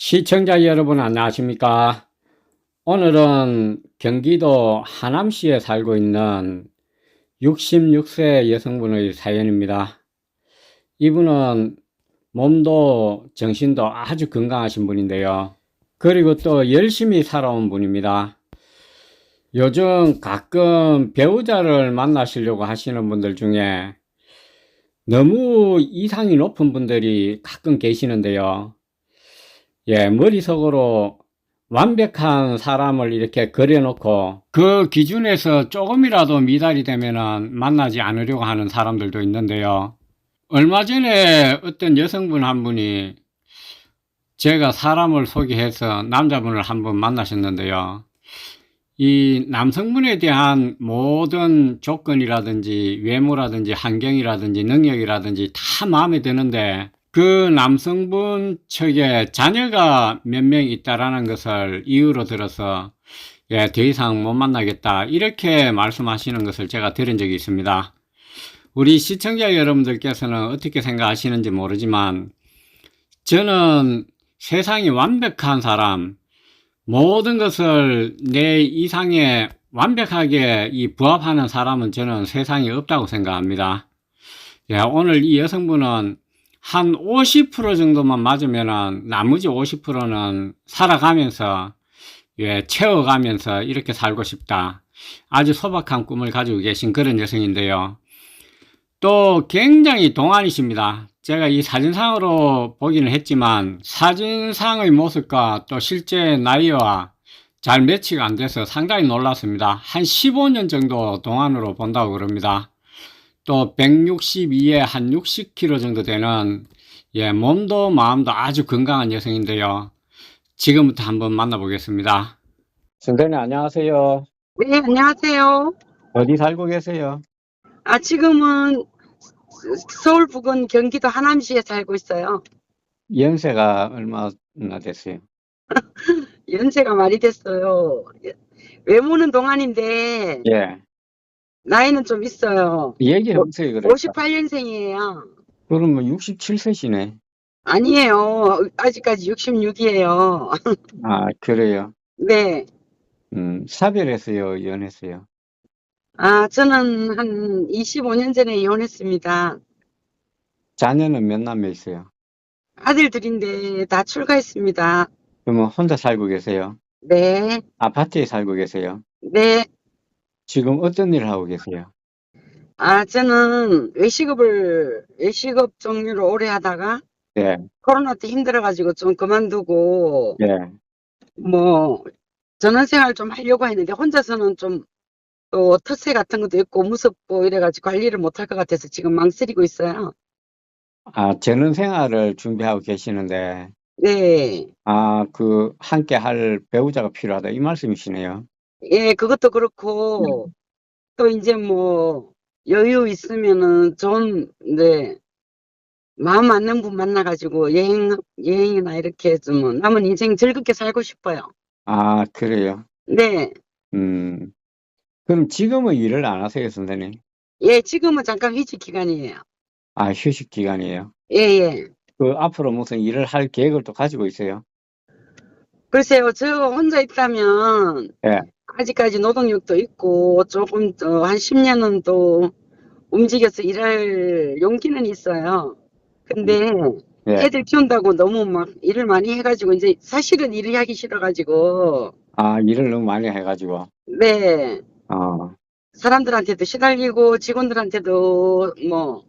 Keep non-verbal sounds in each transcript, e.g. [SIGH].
시청자 여러분 안녕하십니까? 오늘은 경기도 하남시에 살고 있는 66세 여성분의 사연입니다. 이분은 몸도 정신도 아주 건강하신 분인데요. 그리고 또 열심히 살아온 분입니다. 요즘 가끔 배우자를 만나시려고 하시는 분들 중에 너무 이상이 높은 분들이 가끔 계시는데요. 예, 머릿속으로 완벽한 사람을 이렇게 그려놓고 그 기준에서 조금이라도 미달이 되면은 만나지 않으려고 하는 사람들도 있는데요. 얼마 전에 어떤 여성분 한 분이 제가 사람을 소개해서 남자분을 한번 만나셨는데요. 이 남성분에 대한 모든 조건이라든지 외모라든지 환경이라든지 능력이라든지 다 마음에 드는데 그 남성분 측에 자녀가 몇 명 있다라는 것을 이유로 들어서 예, 더 이상 못 만나겠다 이렇게 말씀하시는 것을 제가 들은 적이 있습니다. 우리 시청자 여러분들께서는 어떻게 생각하시는지 모르지만 저는 세상이 완벽한 사람 모든 것을 내 이상에 완벽하게 이 부합하는 사람은 저는 세상에 없다고 생각합니다. 예, 오늘 이 여성분은 한 50% 정도만 맞으면은 나머지 50%는 살아가면서 예, 채워가면서 이렇게 살고 싶다. 아주 소박한 꿈을 가지고 계신 그런 여성인데요. 또 굉장히 동안이십니다. 제가 이 사진상으로 보기는 했지만 사진상의 모습과 또 실제 나이와 잘 매치가 안 돼서 상당히 놀랐습니다. 한 15년 정도 동안으로 본다고 그럽니다. 또 162에 한 60kg 정도 되는 예, 몸도 마음도 아주 건강한 여성인데요. 지금부터 한번 만나보겠습니다. 선생님 안녕하세요. 네, 안녕하세요. 어디 살고 계세요? 아, 지금은 서- 서울 부근 경기도 하남시에 살고 있어요. 연세가 얼마나 됐어요? [LAUGHS] 연세가 많이 됐어요. 예, 외모는 동안인데 예. 나이는 좀 있어요. 얘기를 해보세요, 그래. 58년생이에요. 그러면 67세시네. 아니에요. 아직까지 66이에요. 아, 그래요. 네. 음, 사별했어요, 연했어요. 아, 저는 한 25년 전에 이혼했습니다. 자녀는 몇 남매 있어요? 아들들인데 다 출가했습니다. 그러면 혼자 살고 계세요? 네. 아파트에 살고 계세요? 네. 지금 어떤 일을 하고 계세요? 아, 저는 외식업을, 외식업 종류로 오래 하다가 예, 코로나 때 힘들어가지고 좀 그만두고, 예. 뭐, 전원생활 좀 하려고 했는데, 혼자서는 좀, 또, 텃세 같은 것도 있고, 무섭고, 이래가지고 관리를 못할 것 같아서 지금 망설이고 있어요. 아, 전원 생활을 준비하고 계시는데, 네. 아, 그, 함께 할 배우자가 필요하다. 이 말씀이시네요. 예, 그것도 그렇고, 또 이제 뭐, 여유 있으면은 좀, 네, 마음 맞는 분 만나가지고 여행, 여행이나 이렇게 좀 남은 인생 즐겁게 살고 싶어요. 아, 그래요. 네. 음, 그럼 지금은 일을 안 하세요, 선생님? 예, 지금은 잠깐 휴직 기간이에요. 아, 휴식 기간이에요. 예, 예. 그 앞으로 무슨 일을 할 계획을 또 가지고 있어요? 글쎄요, 저 혼자 있다면, 예. 아직까지 노동력도 있고, 조금 더, 한 10년은 또 움직여서 일할 용기는 있어요. 근데, 예. 애들 키운다고 너무 막 일을 많이 해가지고, 이제 사실은 일을 하기 싫어가지고, 아, 일을 너무 많이 해가지고. 네, 어, 사람들한테도 시달리고, 직원들한테도 뭐,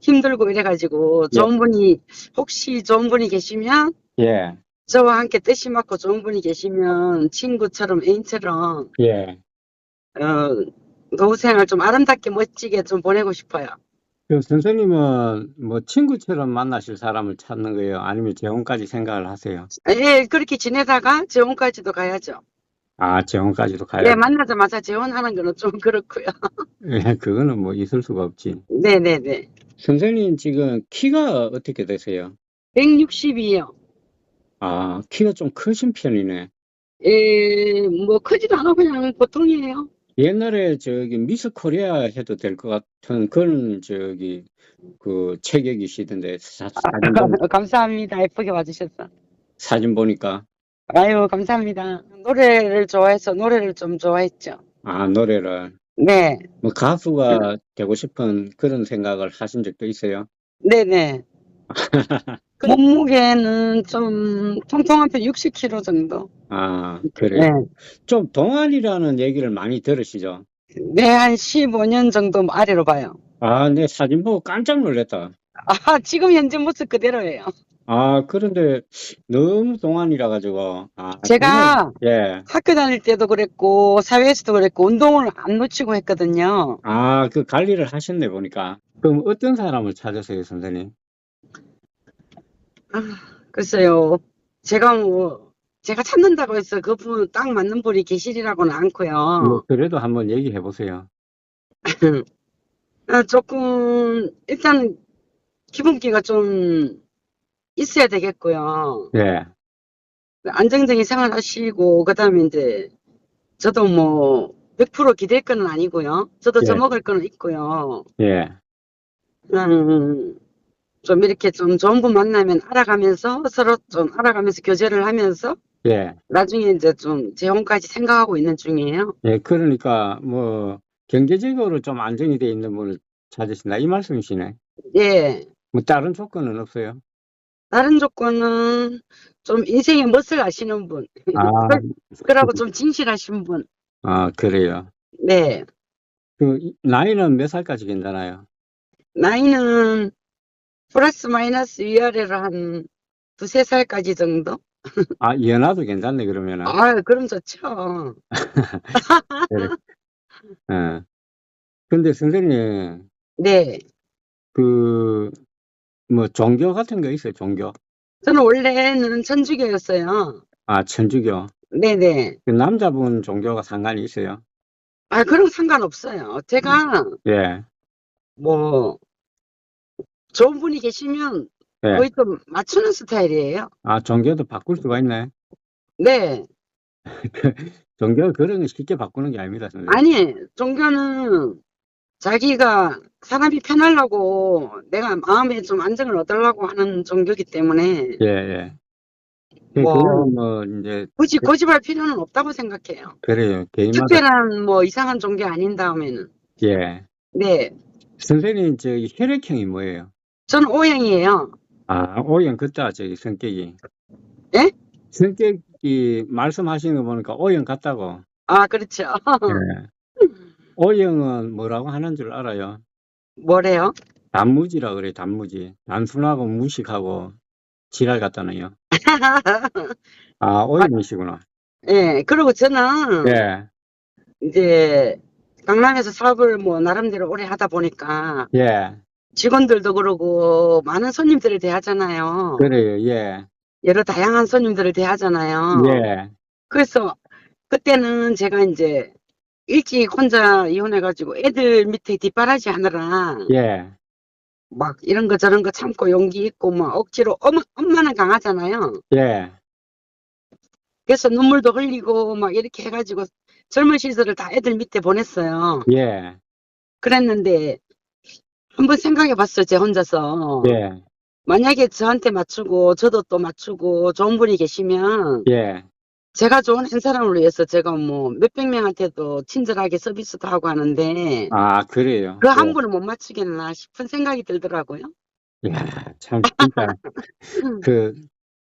힘들고 이래가지고, 좋은 분이, 혹시 좋은 분이 계시면, 예, 저와 함께 뜻이 맞고 좋은 분이 계시면, 친구처럼, 애인처럼, 예. 어, 노후생활 좀 아름답게 멋지게 좀 보내고 싶어요. 그 선생님은 뭐 친구처럼 만나실 사람을 찾는 거예요? 아니면 재혼까지 생각을 하세요? 예, 그렇게 지내다가 재혼까지도 가야죠. 아, 재혼까지도 가요? 예, 만나자마자 재혼하는 거는 좀 [LAUGHS] 그렇고요. 예, 그거는 뭐 있을 수가 없지. 네네네. 선생님 지금 키가 어떻게 되세요? 160이요. 아, 키가 좀 크신 편이네. 예, 뭐 크지도 않아 그냥 보통이에요. 옛날에 저기 미스 코리아 해도 될 것 같은 그런 저기 그 체격이시던데 사, 사진 좀- 감사합니다. 예쁘게 봐주셔서. 사진 보니까. 아유, 감사합니다. 노래를 좋아해서 노래를 좀 좋아했죠. 아, 노래를. 네, 뭐 가수가 되고 싶은 그런 생각을 하신 적도 있어요? 네네. [LAUGHS] 몸무게는 좀 통통한 편 60kg 정도. 아, 네. 그래요. 좀 동안이라는 얘기를 많이 들으시죠? 네, 한 15년 정도 아래로 봐요. 아, 내 사진 보고 깜짝 놀랐다. 아, 지금 현재 모습 그대로예요. 아, 그런데 너무 동안이라 가지고. 아, 제가 정말, 예. 학교 다닐 때도 그랬고, 사회에서도 그랬고, 운동을 안 놓치고 했거든요. 아, 그 관리를 하셨네 보니까. 그럼 어떤 사람을 찾으세요, 선생님? 아, 글쎄요. 제가 뭐, 제가 찾는다고 해서 그분 딱 맞는 분이 계시리라고는 않고요. 뭐 그래도 한번 얘기해 보세요. [LAUGHS] 아, 조금, 일단, 기본기가 좀 있어야 되겠고요. 예. 안정적인 생활 하시고, 그 다음에 이제, 저도 뭐, 100% 기댈 건 아니고요. 저도 예. 저먹을 거는 있고요. 예. 음, 좀 이렇게 좀 좋은 분 만나면 알아가면서, 서로 좀 알아가면서 교제를 하면서, 예. 나중에 이제 좀 재혼까지 생각하고 있는 중이에요. 예, 그러니까 뭐 경제적으로 좀 안정이 돼 있는 분을 찾으신다 이 말씀이시네. 예. 뭐 다른 조건은 없어요? 다른 조건은 좀 인생의 멋을 아시는 분. 아, [LAUGHS] 그러고 좀 진실하신 분. 아, 그래요. 네. 그 이- 나이는 몇 살까지 괜찮아요? 나이는 플러스 마이너스 위아래로 한 두세 살까지 정도? 아, 연하도 괜찮네 그러면은. 아, 그럼 좋죠. 그래. 예. 근데 선생님 [LAUGHS] 네. 그 뭐 종교 같은 거 있어요? 종교? 저는 원래는 천주교였어요. 아, 천주교. 네네. 그 남자분 종교가 상관이 있어요? 아, 그럼 상관없어요. 제가 예. 뭐 좋은 분이 계시면 예. 거의 좀 맞추는 스타일이에요. 아, 종교도 바꿀 수가 있네. 네. 종교가 그런 거 쉽게 바꾸는 게 아닙니다, 선생님. 아니, 종교는 자기가 사람이 편하려고 내가 마음에 좀 안정을 얻으려고 하는 종교이기 때문에 예, 예. 그- 뭐- 뭐 이제 굳이 고집할 필요는 없다고 생각해요. 그래요. 개인마다 특별한 뭐 이상한 종교 아닌 다음에는. 예. 네. 선생님 저기 혈액형이 뭐예요? 저는 O형이에요. 아, O형 그따 저기 성격이. 예? 성격이 말씀하시는 거 보니까 O형 같다고. 아, 그렇죠. 예. O형은 뭐라고 하는 줄 알아요? 뭐래요? 단무지라 그래, 단무지. 단순하고 무식하고 지랄 같다네요. [LAUGHS] 아, O형이시구나. 예, 그리고 저는 예, 이제 강남에서 사업을 뭐 나름대로 오래 하다 보니까 예. 직원들도 그러고 많은 손님들을 대하잖아요. 그래요, 예. 여러 다양한 손님들을 대하잖아요. 예. 그래서 그때는 제가 이제 일찍 혼자 이혼해가지고 애들 밑에 뒷바라지 하느라 예. 막 이런 거 저런 거 참고 용기 있고 막 억지로 엄마, 엄마는 강하잖아요. 예. 그래서 눈물도 흘리고 막 이렇게 해가지고 젊은 시절을 다 애들 밑에 보냈어요. 예. 그랬는데 한번 생각해 봤어요, 제 혼자서. 예. 만약에 저한테 맞추고 저도 또 맞추고 좋은 분이 계시면 예. 제가 좋은 한 사람을 위해서 제가 뭐 몇백 명한테도 친절하게 서비스도 하고 하는데 아, 그래요. 그한 예. 분을 못 맞추겠나 싶은 생각이 들더라고요. 야, 참 진짜 [LAUGHS] 그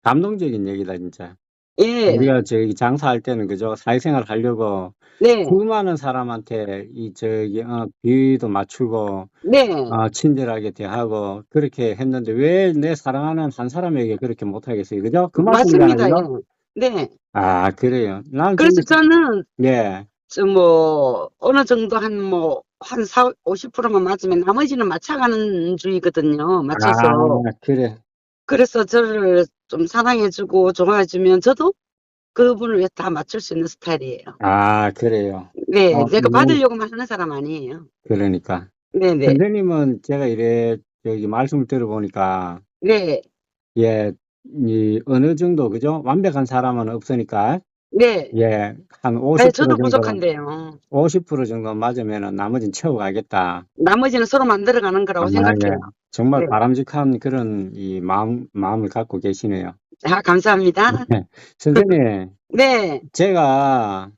감동적인 얘기다 진짜. 예, 우리가 저기 장사할 때는 그죠 사회생활 하려고 네, 수많은 사람한테 이 저기 어, 비위도 맞추고 네. 어, 친절하게 대하고 그렇게 했는데 왜 내 사랑하는 한 사람에게 그렇게 못하겠어요, 그죠? 그 말씀이잖아요, 맞습니다. 그죠? 예. 네. 아, 그래요. 난 그래서 좀- 저는 예, 저뭐 어느 정도 한 뭐 한 4, 50%만 맞으면 나머지는 맞춰가는 주의거든요. 맞춰서. 아, 그래. 그래서 저를 좀 사랑해주고 좋아해주면 저도 그분을 위해 다 맞출 수 있는 스타일이에요. 아, 그래요. 네, 어, 제가 음. 받으려고만 하는 사람 아니에요. 그러니까. 네네. 선생님은 제가 이래 저기 말씀을 들어보니까 네, 예, 이 어느 정도 그죠? 완벽한 사람은 없으니까 네. 예, 한 네, 50% 저도 정도 부족한데요. 50% 정도 맞으면은 나머지는 채워가겠다. 나머지는 서로 만들어가는 거라고 아, 생각해요. 예. 정말 네. 바람직한 그런 이 마음 마음을 갖고 계시네요. 아, 감사합니다. 선생님, 네, 제가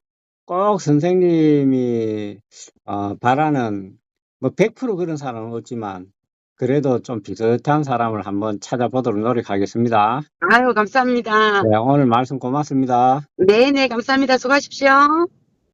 꼭 선생님이 어, 바라는 뭐 100% 그런 사람은 없지만 그래도 좀 비슷한 사람을 한번 찾아보도록 노력하겠습니다. 아유, 감사합니다. 네, 오늘 말씀 고맙습니다. 네네, 감사합니다. 수고하십시오.